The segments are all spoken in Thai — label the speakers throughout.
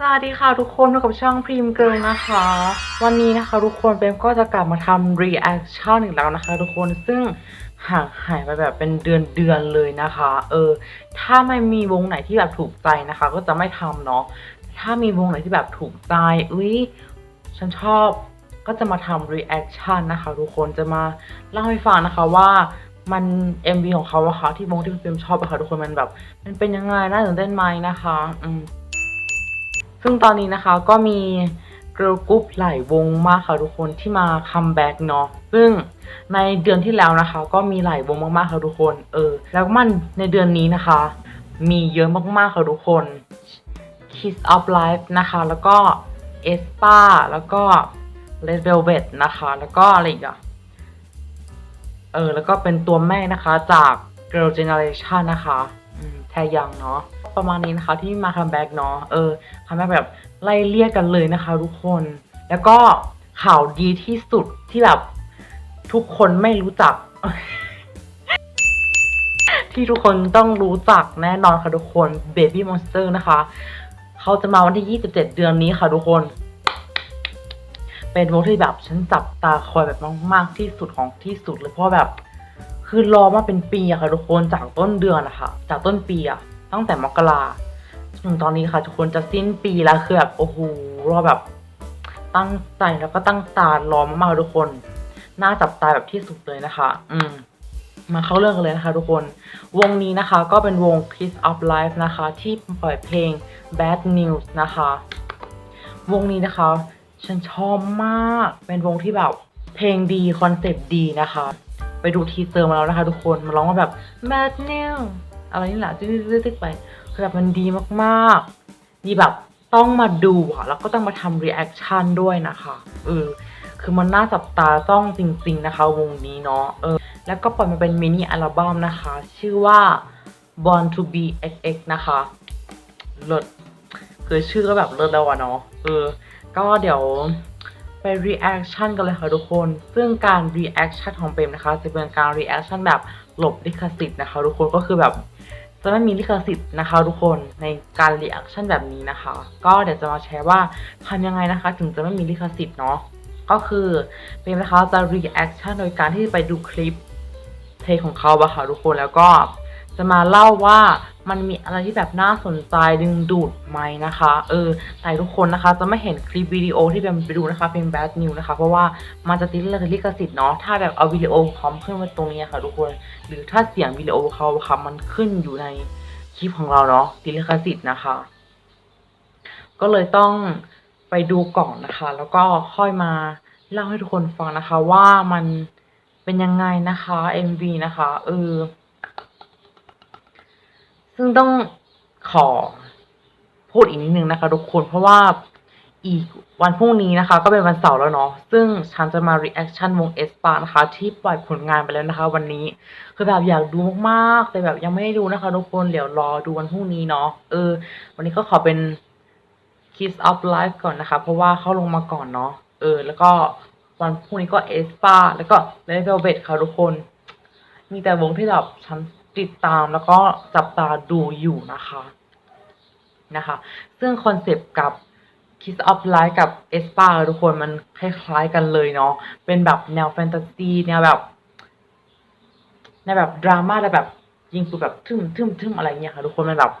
Speaker 1: สวัสดีค่ะทุกคนพบกับช่องพรีมเกิลนะคะ วันนี้นะคะทุกคนเปมก็จะกลับมาทำ reaction อีกแล้วนะคะ ทุกคนซึ่งห่างหายไปแบบเป็นเดือนเดือนเลยนะคะ เออ ถ้าไม่มีวงไหนที่แบบถูกใจนะคะ ก็จะไม่ทำเนาะถ้ามีวงไหนที่แบบถูกใจอุ้ยฉันชอบก็จะมาทำ reaction นะคะ ทุกคนจะมาเล่าให้ฟังนะคะว่ามัน MV ของเขาอะค่ะที่วงที่เปมชอบอะค่ะทุกคนมันแบบ มันเป็นยังไงน่าตื่นเต้นไหมนะคะ อืม ซึ่งตอนนี้นะคะก็มีเกิร์ลกรุ๊ปหลายวงมากค่ะทุกคนที่มาคัมแบ็กเนาะซึ่งในเดือนที่แล้วนะคะ ก็มีหลายวงมากๆค่ะทุกคน เออ แล้วมันในเดือนนี้นะคะ มีเยอะมากๆค่ะทุกคน Kiss of Life นะคะ แล้วก็ e s p a แล้วก็ Red Velvet นะคะ แล้วก็อะไรอีกอะเออ แล้วก็เป็นตัวแม่นะคะจาก Girl Generation นะคะ แทยังเนาะ ประมาณนี้นะคะที่มาคัมแบ็กเนาะเออคัมแบ็กแบบไล่เรียกกันเลยนะคะ ทุกคน แล้วก็ข่าวดีที่สุดที่แบบทุกคนไม่รู้จัก ที่ทุกคนต้องรู้จักแน่นอนค่ะทุกคน Baby Monster นะคะ เขาจะมาวันที่ 27 เดือนนี้ค่ะทุกคน เป็นวงที่แบบฉันจับตาคอยแบบมาก ๆ ที่สุดของที่สุดเลยเพราะแบบ คือรอมาเป็นปีอะค่ะทุกคนจากต้นเดือนอะคะจากต้นปีอะ ตั้งแต่มกราถึงตอนนี้ค่ะทุกคนจะสิ้นปีแล้วคือแบบโอ้โหรอแบบตั้งใจแล้วก็ตั้งตารอมากๆทุกคน น่าจับตาแบบที่สุดเลยนะคะ อืมมาเข้าเรื่องกันเลยนะคะทุกคน วงนี้นะคะก็เป็นวง Kiss of Life นะคะ ที่ปล่อยเพลง Bad News นะคะ วงนี้นะคะ ฉันชอบมาก เป็นวงที่แบบเพลงดี คอนเซปต์ดีนะคะ ไปดูทีเซอร์มาแล้วนะคะทุกคนมันร้องว่าแบบ Bad News อะไรนี่แหละตึ๊ดๆไปคือแบบมันดีมากๆ ดีแบบต้องมาดูอะแล้วก็ต้องมาทำ reaction ด้วยนะคะเออคือมันน่าจับตาต้องจริง ๆนะคะ วงนี้เนาะเออแล้วก็ปล่อยมาเป็นมินิอัลบั้มนะคะ ชื่อว่า Born to be XX นะคะเลิศคือชื่อก็แบบเลิศแล้วอะเนาะเออ ก็เดี๋ยว ไป reaction กันเลยค่ะทุกคน ซึ่งการ reaction ของเปรมนะคะจะเป็นการ reaction แบบหลบลิขสิทธิ์นะคะทุกคนก็คือแบบจะไม่มีลิขสิทธิ์นะคะทุกคนในการ reaction แบบนี้นะคะ ก็เดี๋ยวจะมาแชร์ว่าทำยังไงนะคะ ถึงจะไม่มีลิขสิทธิ์เนาะก็คือเปรมนะคะจะ reaction โดยการที่ไปดูคลิปเพลงของเขาอะค่ะทุกคนแล้วก็จะมาเล่าว่า มันมีอะไรที่แบบน่าสนใจดึงดูดไหมนะคะ เออแต่ทุกคนนะคะจะไม่เห็นคลิปวิดีโอที่เป็นไปดูนะคะเป็น bad news นะคะ เพราะว่ามันจะติดลิขสิทธิ์เนาะถ้าแบบเอาวิดีโอพร้อมขึ้นมาตรงนี้ค่ะทุกคน หรือถ้าเสียงวิดีโอเขาค่ะมันขึ้นอยู่ในคลิปของเราเนาะติดลิขสิทธิ์นะคะ ก็เลยต้องไปดูก่อนนะคะ แล้วก็ค่อยมาเล่าให้ทุกคนฟังนะคะ ว่ามันเป็นยังไงนะคะ MV นะคะ เออ ซึ่งต้องขอพูดอีกนิดนึงนะคะทุกคน เพราะว่าอีกวันพรุ่งนี้นะคะ ก็เป็นวันเสาร์แล้วเนาะซึ่งฉันจะมา reaction วงเอสปานะคะ ที่ปล่อยผลงานไปแล้วนะคะ วันนี้คือแบบอยากดูมากๆ แต่แบบยังไม่ได้ดูนะคะทุกคนเดี๋ยวรอดูวันพรุ่งนี้เนาะเออ วันนี้ก็ขอเป็น Kiss of Life ก่อนนะคะ เพราะว่าเขาลงมาก่อนเนาะเออ แล้วก็วันพรุ่งนี้ก็เอสปาแล้วก็ Red Velvet ค่ะทุกคน มีแต่วงที่แบบฉัน ติดตามแล้วก็จับตาดูอยู่นะคะนะคะ ซึ่งคอนเซปต์กับ Kiss of Life กับ e s p a ทุกคนมันคล้ายๆกันเลยเนาะเป็นแบบแนวแฟนตาซีแนวแบบแนวแบบดราม่าแต่แบบยิงสุดแบบทึมทึมทึมอะไรเงี้ยค่ะทุกคนมันแบบ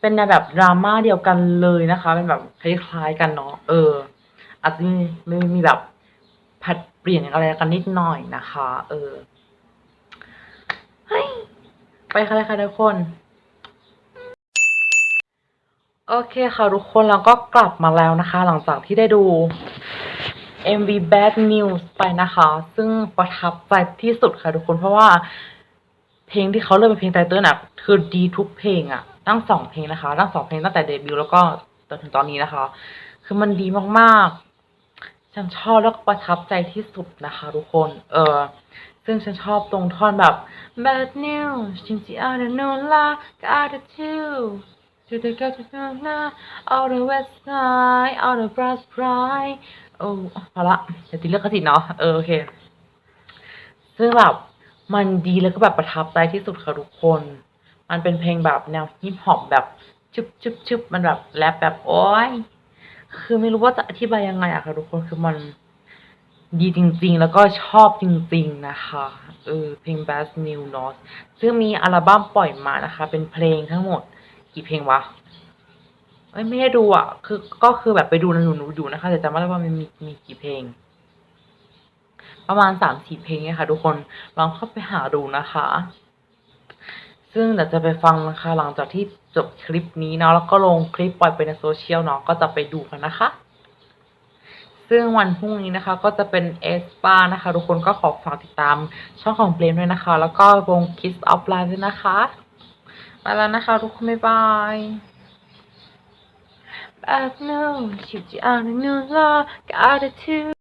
Speaker 1: เป็นแนวแบบดราม่าเดียวกันเลยนะคะ เป็นแบบคล้ายๆกันเนาะเออ อาจจะมีมีมีแบบผัดเปลี่ยนอะไรกันนิดหน่อยนะคะ เออเฮ้ย ไปค่ะเลยค่ะทุกคน โอเคค่ะทุกคนเราก็กลับมาแล้วนะคะ หลังจากที่ได้ดู MV Bad News ไปนะคะ ซึ่งประทับใจที่สุดค่ะทุกคนเพราะว่าเพลงที่เขาเลือกเป็นเพลงไตเติ้ลอะคือดีทุกเพลงอะทั้งสองเพลงนะคะทั้งสองเพลงตั้งแต่เดบิวต์แล้วก็จนถึงตอนนี้นะคะ คือมันดีมากๆฉันชอบแล้วก็ประทับใจที่สุดนะคะ ทุกคน เออ ซึ่งฉันชอบตรงท่อนแบบ bad news จริงๆ out of no la got it too to the got to know now out of west side out of brass pride โอ้พอละอย่าติดเรื่อกระสิทธิ์เนาะ เออ โอเค ซึ่งแบบมันดีแล้วก็แบบประทับใจที่สุดค่ะทุกคน มันเป็นเพลงแบบแนวฮิปฮอปแบบชุบชุบชุบมันแบบแรปแบบโอ้ย คือไม่รู้ว่าจะอธิบายยังไงอะค่ะทุกคน คือมัน ดีจริงๆ แล้วก็ชอบจริงๆนะคะเออเพลง Best New Note ซึ่งมีอัลบั้มปล่อยมานะคะ เป็นเพลงทั้งหมด กี่เพลงวะเอ้ยไม่ได้ดูอะ คือก็คือแบบไปดูนะหนูหนูดูนะคะ แต่จำไม่ได้ว่ามันมีมีกี่เพลง ประมาณสามสี่เพลงเนี่ยค่ะ ทุกคนลองเข้าไปหาดูนะคะ ซึ่งเดี๋ยวจะไปฟังนะคะ หลังจากที่จบคลิปนี้เนาะแล้วก็ลงคลิปปล่อยไปในโซเชียลเนาะก็จะไปดูกันนะคะ ซึ่งวันพรุ่งนี้นะคะก็จะเป็นเอสปานะคะ ทุกคนก็ขอฝากติดตามช่องของเบลมด้วยนะคะ แล้วก็วงคิสออฟไลน์ด้วยนะคะไปแล้วนะคะ ทุกคน บ๊ายบาย I've known you out a new law, got it too.